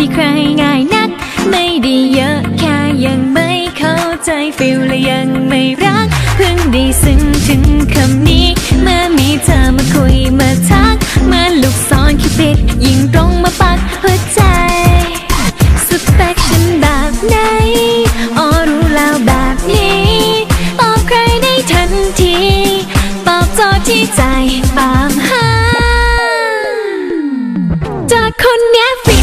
ดีใครง่ายนัก ไม่ได้เยอะแค่ยังไม่เข้าใจฟิลและยังไม่รัก เพิ่งได้ซึ้งถึงคำนี้ เมื่อมีเธอมาคุยมาทัก เมื่อลูกศรคิดผิดยิงตรงมาปักหัวใจ สเปคฉันแบบไหนอ๋อรู้แล้วแบบนี้ ตอบใครได้ทันทีตอบโจทย์ที่ใจตามหาจากคนเนี้ยฟิ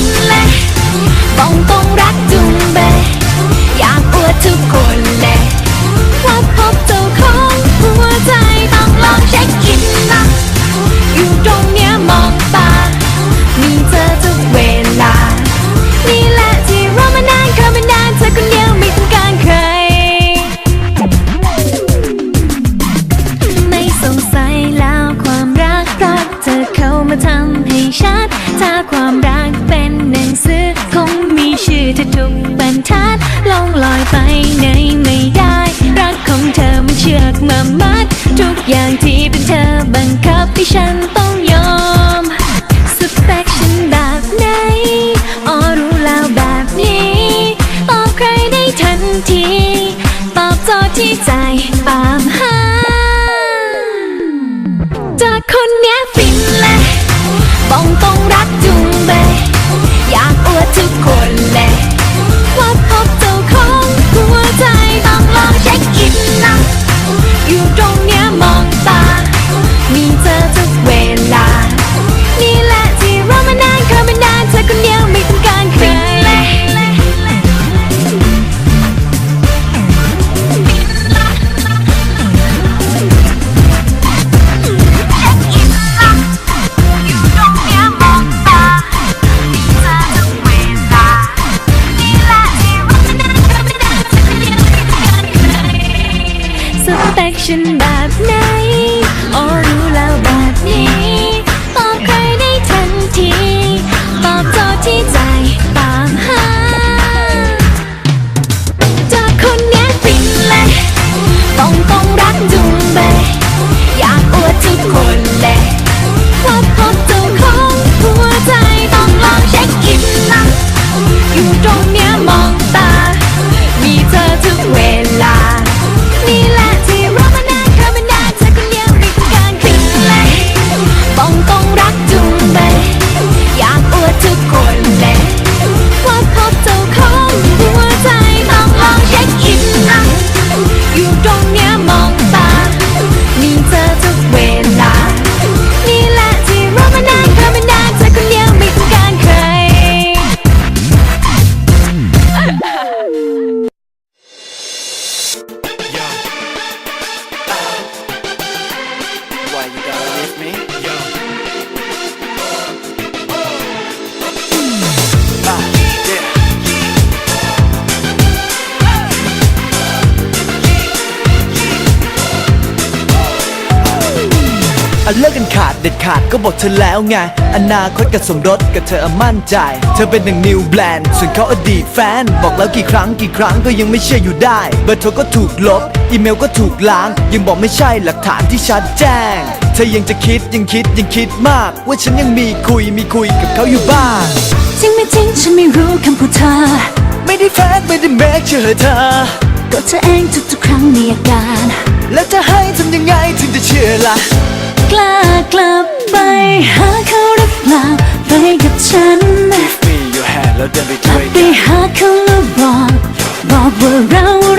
ชัดถ้าความรักเป็นหนังสือ คงมีชื่อเธอทุกบรรทัดลองลอยไปไหนไม่ได้ รักของเธอมันเชือกมามัด ทุกอย่างที่เป็นเธอบังคับให้ฉันต้อง อันเลิกกันขาดเด็ดขาดก็บอกเธอแล้วไง อนาคตกับสมรสกับเธออะมั่นใจ เธอเป็นหนึ่งนิวแบรนด์ส่วนเขาอดีตแฟน บอกแล้วกี่ครั้งกี่ครั้งก็ยังไม่เชื่ออยู่ได้ เบอร์โทรก็ถูกลบ อีเมลก็ถูกล้าง ยังบอกไม่ใช่หลักฐานที่ชัดแจ้ง เธอยังจะคิดยังคิดยังคิดมาก ว่าฉันยังมีคุยมีคุยกับเขาอยู่บ้างจริงไม่จริงฉันไม่รู้คำพูดเธอ ไม่ได้แฟนไม่ได้แม้เชื่อเธอ ก็เธอเองทุกๆครั้งมีอาการ แล้วจะให้ทำยังไงถึงจะเชื่อล่ะ กล้ากลับไปหาเขาหรือเปล่าไปกับฉัน Give me your hand แล้วเดินไปกลัด้บวยไปกันหาเขาแล้วบอกบอกว่าเรา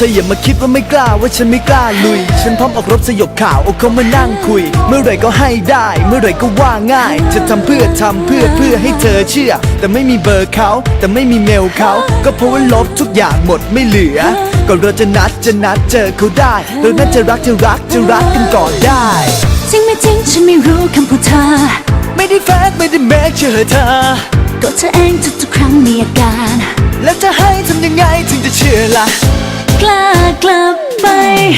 ธออย่ามาคิดว่าไม่กล้าว่าฉันไม่กล้าลุย ฉันพร้อมออกรบสยบข่าวเอาเขามานั่งคุย เมื่อไหรก็ให้ได้ เมื่อไหรก็ว่าง่าย จะทำเพื่อทำเพื่อเพื่อให้เธอเชื่อ แต่ไม่มีเบอร์เขาแต่ไม่มีเมลเขาก็เพราะว่าลบทุกอย่างหมดไม่เหลือก็เราจะนัดจะนัดเจอเขาได้เราน่าจะรักจะรักจะรักกันก่อนได้ จริงไม่จริงฉันไม่รู้คำพูดเธอ ไม่ได้แฟกไม่ได้แมกเชื่อเธอตัวเธอเองทุกๆครั้งมีอาการ แล้วจะให้ทำยังไงถึงจะเชื่อล่ะ กล้ากลับไป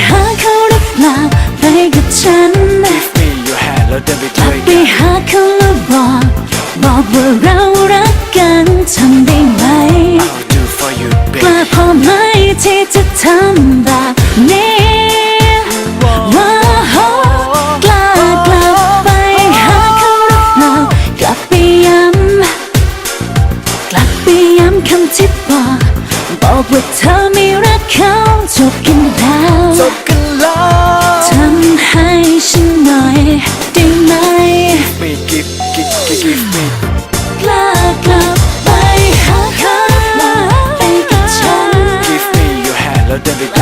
หาเขาหรือเปล่าไปกับฉันนไปกลับไปหาเขาแล้วบอกบอกว่าเรารักกันทำได้ไหมกล้าพอไหมที่จะทำแบบนี้ว้าวกล้ากลับไปหาเขาหรือเปล่ากลับไปย้ำกลับไปย้ำคำที่บอก บอกว่าเธอไม่รักเขาจบกันแล้วจบกันแล้วทำให้ฉันหน่อยได้ไหม me give give give give me กล้ากลับไปหาเขาไปกับฉัน give me your hand แล้วเดินไปด้วยกัน